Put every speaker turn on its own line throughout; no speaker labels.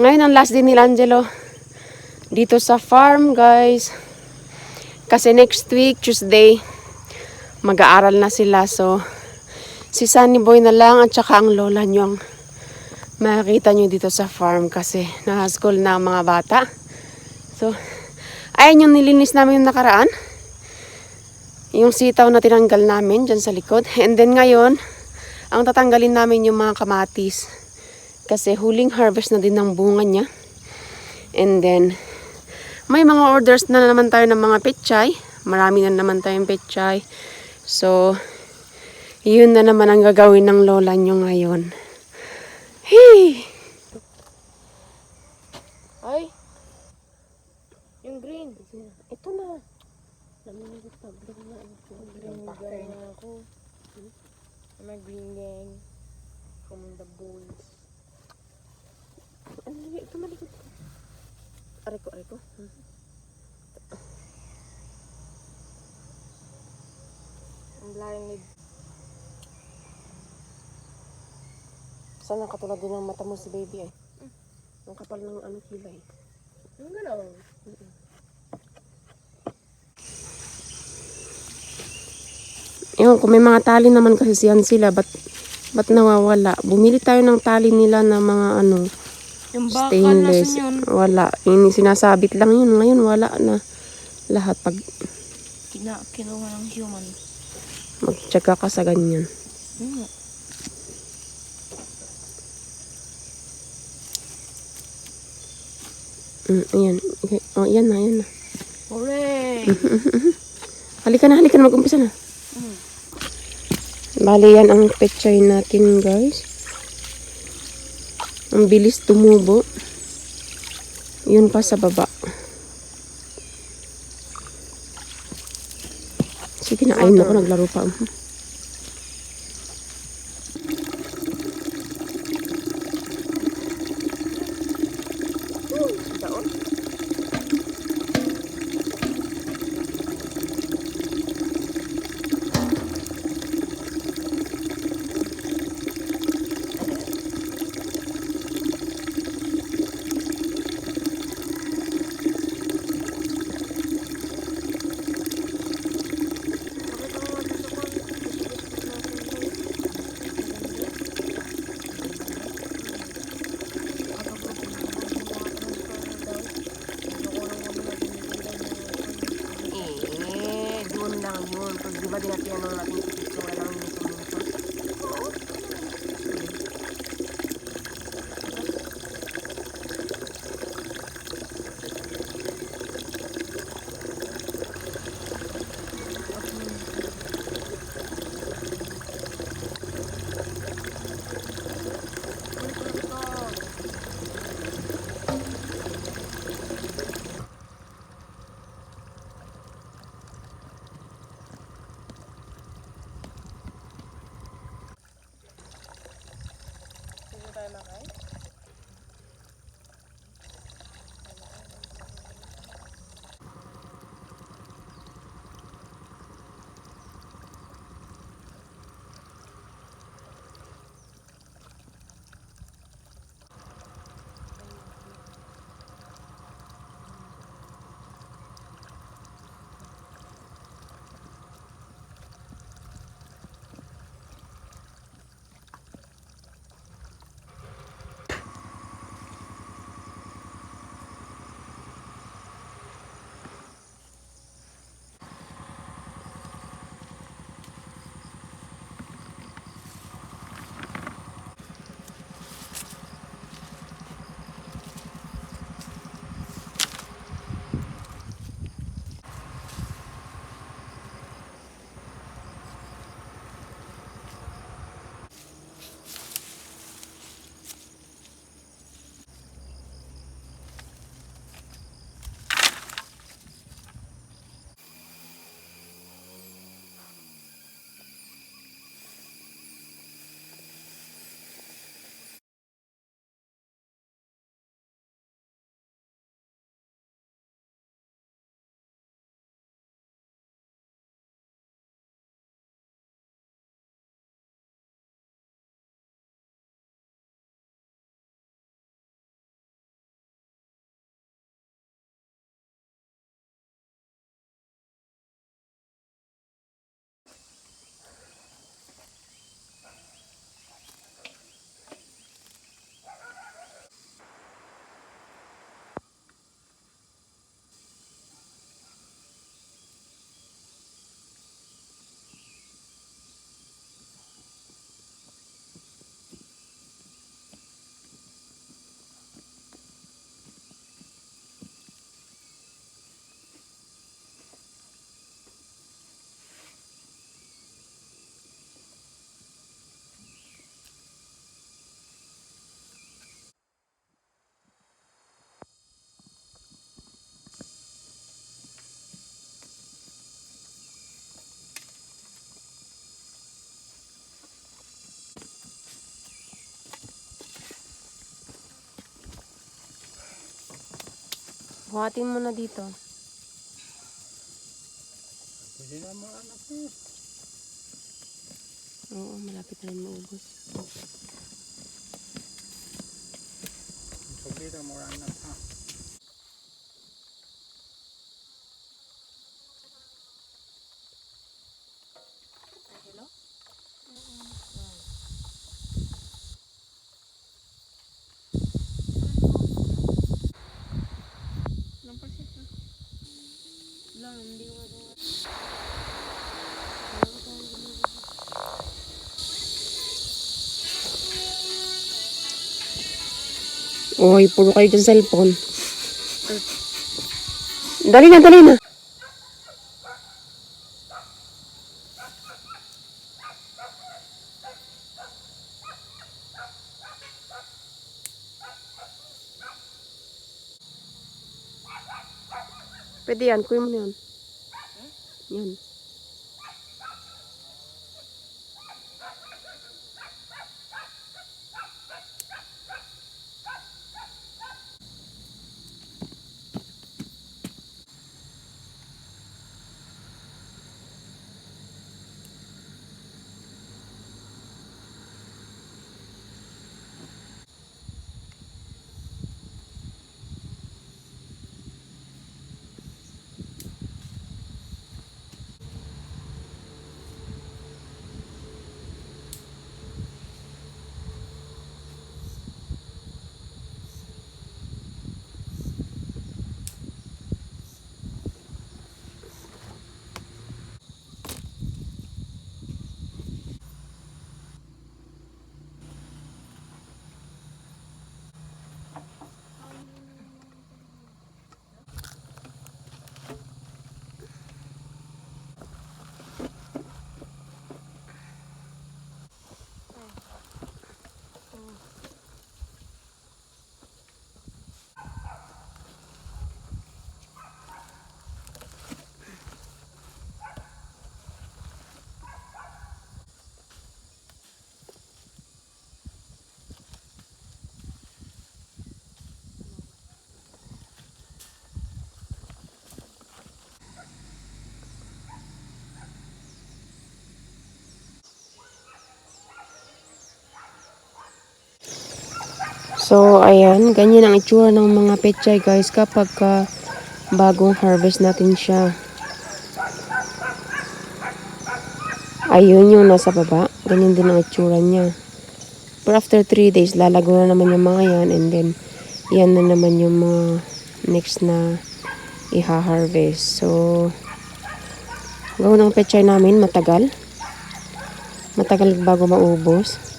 Ngayon ang last day ni Angelo dito sa farm, guys. Kasi next week, Tuesday, mag-aaral na sila. So, si Sunny Boy na lang at saka ang lola nyo ang makikita nyo dito sa farm kasi nasa-school na ang mga bata. So, ayan yung nilinis namin yung nakaraan. Yung sitaw na tinanggal namin dyan sa likod. And then ngayon, ang tatanggalin namin yung mga kamatis. Kasi huling harvest na din ng bunga niya. And then, may mga orders na naman tayo ng mga pechay. Marami na naman tayong pechay. So, yun na naman ang gagawin ng lola nyo ngayon. Hey!
Ay! Yung green.
Ito na.
Green gang na ako. I'm a green gang from the boys.
Ano yun? Ito malikot. Aray ko, aray ko. Hmm.
I'm blinded.
Sana katulad din ng mata mo si baby eh. Ang kapal ng ano kilay.
Yung gano'n.
Ewan kung may mga tali naman kasi siyan sila, ba't, ba't nawawala? Bumili tayo ng tali nila na mga ano,
Yung bakal
stainless.
yun?
Wala. Yung sinasabit lang yun. Ngayon wala na. Lahat pag
Kina, kinuha ng human.
magtsaga ka sa ganyan.
Hmm.
Mm, ayan. Okay. Oh, yan na, yan na.
Hooray!
Halika na, halika na. Mag-umpisa na.
Mm.
Bali yan ang pechay natin, guys. Ang bilis tumubo. Yun pa sa baba. Sige na, ayun ako, naglaro pa. Buhatin mo na dito.
Pwede na mga anak mo.
Oo, malapit na rin maubos.
Pwede na mga anak ha.
Uy, puro kayo dyan cellphone. Dali na, dali na. Pwede yan, kuya mo na yan. Yan. So, ayan, ganyan ang itsura ng mga pechay guys kapag ka bagong harvest natin siya. Ayun yung nasa baba. Ganyan din ang itsura niya. But after 3 days, lalago na naman yung mga yan and then yan na naman yung mga next na iha-harvest. So, gawin ng pechay namin matagal. Matagal bago maubos.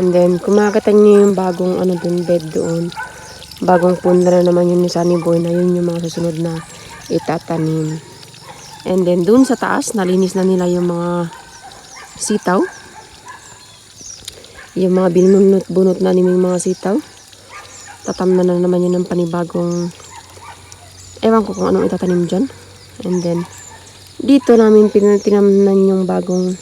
And then, kumakatan niyo yung bagong ano dun, bed doon. Bagong punda na naman yun ni Sunny Boy na yun yung mga susunod na itatanim. And then, dun sa taas, nalinis na nila yung mga sitaw. Yung mga binunot-bunot na niming mga sitaw. Tatam na na naman yun ng panibagong ewan ko kung anong itatanim dyan. And then, dito namin pinatinamnan yung bagong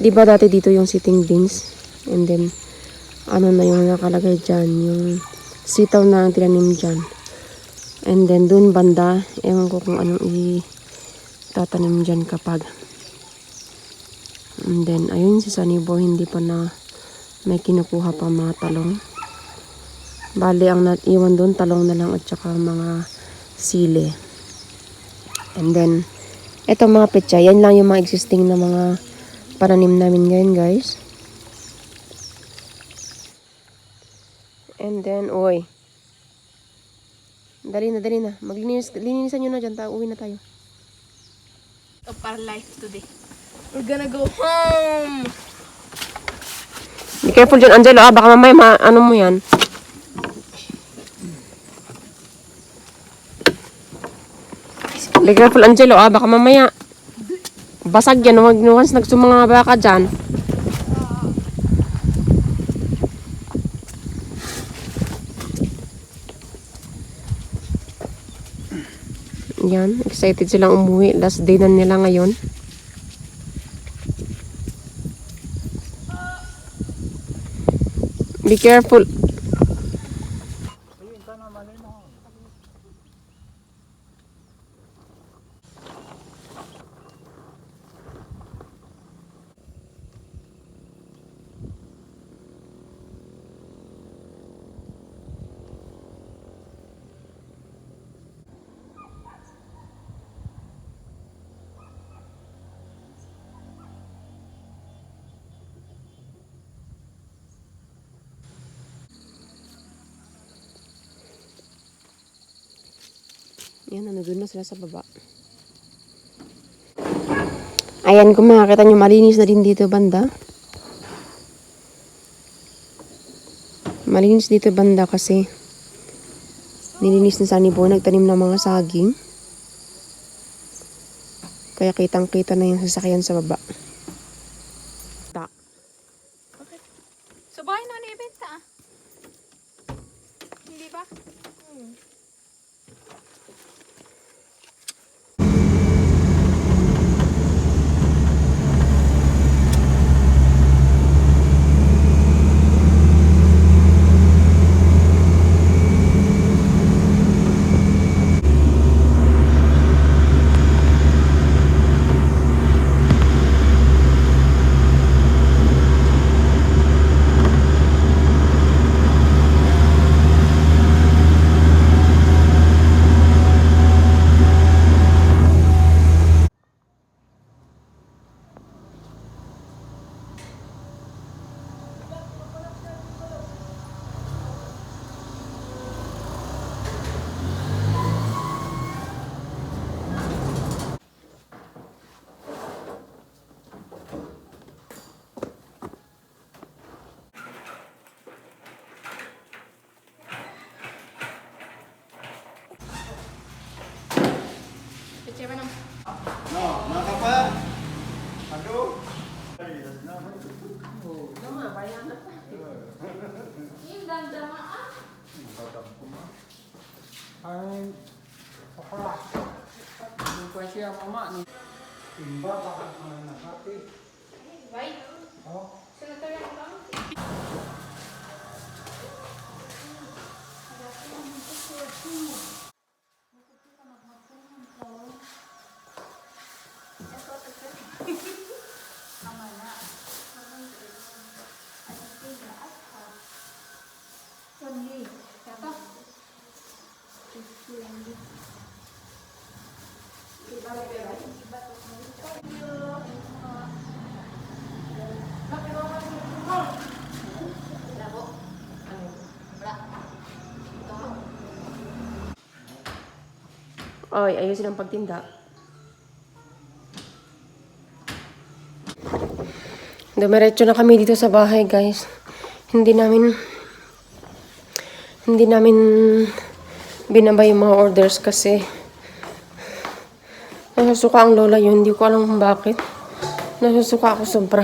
di ba dati dito yung sitting beans? And then, ano na yung nakalagay dyan, yung sitaw na ang tinanim dyan. And then, dun banda, ewan ko kung anong itatanim dyan kapag. And then, ayun si Sunny Boy, hindi pa na may kinukuha pa mga talong. Bali, ang naiwan dun, talong na lang at saka mga sili. And then, eto mga petsa, yan lang yung mga existing na mga pananim namin ngayon guys. And then, oy. Dali na, dali na. Maglinis, linisan nyo na dyan. Ta, uwi na tayo.
Of our life today. We're gonna go home!
Be careful dyan, Angelo. Ah, baka mamaya, ma, ano mo yan? Be careful, Angelo. Ah, baka mamaya. Basag yan. Once nagsumanga baka dyan. Yan, excited silang umuwi. Last day na nila ngayon. Be careful.
Yan, nandun na sila sa baba. Ayan, kung makakita nyo, malinis na din dito banda. Malinis dito banda kasi nilinis na sa ni Boy, nagtanim ng mga saging. Kaya kitang-kita na yung sasakyan sa baba.
Mama ni. Timba bakit mga nakati.
Right?
Oh.
Senator yan lang.
Oy, ayusin ang pagtinda. Dumiretso na kami dito sa bahay, guys. Hindi namin hindi namin binabay yung mga orders kasi nasusuka ang lola yun. Hindi ko alam kung bakit. Nasusuka ako sobra.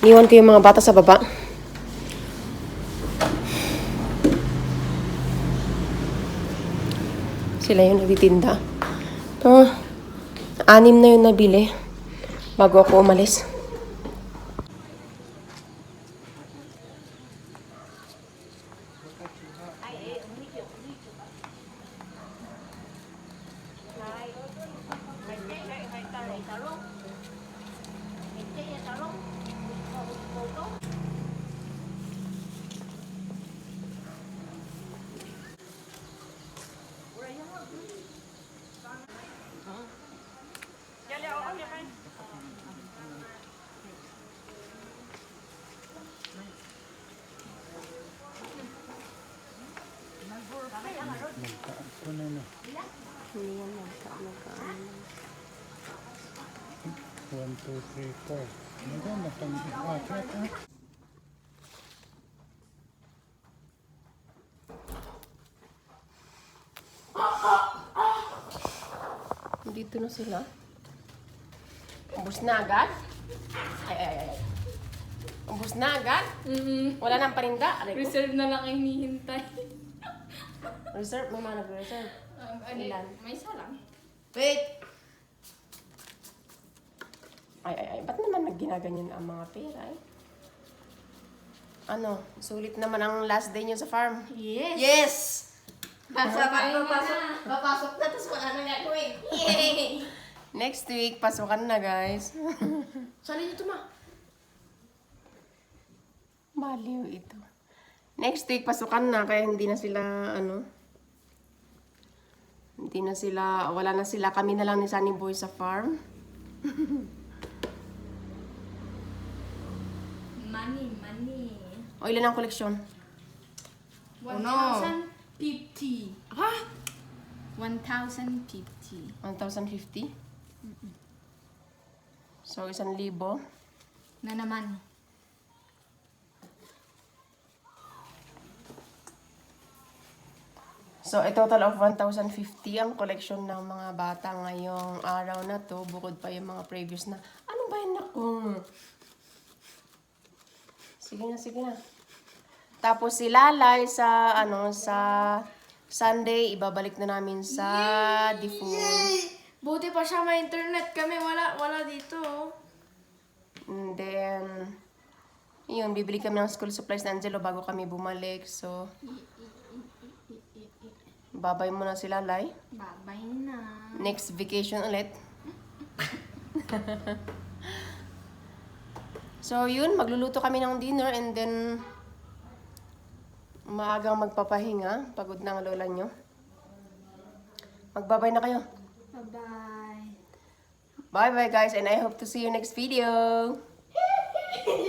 Niwan ko yung mga bata sa baba. Sila yung nagtitinda. Ito, anim na yung nabili bago ako umalis.
Two, three, four. Ano na pang-akyat ah?
Dito na sila. Ubus na agad? Ay, ay, ay. Ubus na agad?
Mm-hmm.
Wala nang parinda? Aray ko.
Reserve na lang ang hinihintay.
Reserve? May mga nag-reserve.
Um, ano,
Ilan?
May isa lang.
Wait! Ay, ay, ay. Ba't naman nagginaganyan ang mga pera eh? Ano? Sulit naman ang last day niyo sa farm.
Yes!
Yes!
Pasok,
papasok, papasok na, tapos wala na gagawin. Yay! Next week, pasukan na guys. Saan ito ma? Baliw ito. Next week, pasukan na, kaya hindi na sila, ano, hindi na sila, wala na sila, kami na lang ni Sunny Boy sa farm.
Money, money.
O ilan ang koleksyon?
1,050. Ha? 1,050.
1,050? So, isang libo.
Na naman.
So, a total of 1,050 ang collection ng mga bata ngayong araw na to. Bukod pa yung mga previous na, ano ba yun ako? Sige na, sige na. Tapos si Lalay sa, ano, sa Sunday, ibabalik na namin sa Difun.
Buti pa siya may internet kami. Wala, wala dito.
And then, yun, bibili kami ng school supplies na Angelo bago kami bumalik. So, babay mo na si Lalay.
Babay na.
Next vacation ulit. so, yun, magluluto kami ng dinner and then maagang magpapahinga. Pagod na ang lola nyo. Magbabay na kayo.
Bye-bye.
Bye-bye guys and I hope to see you next video.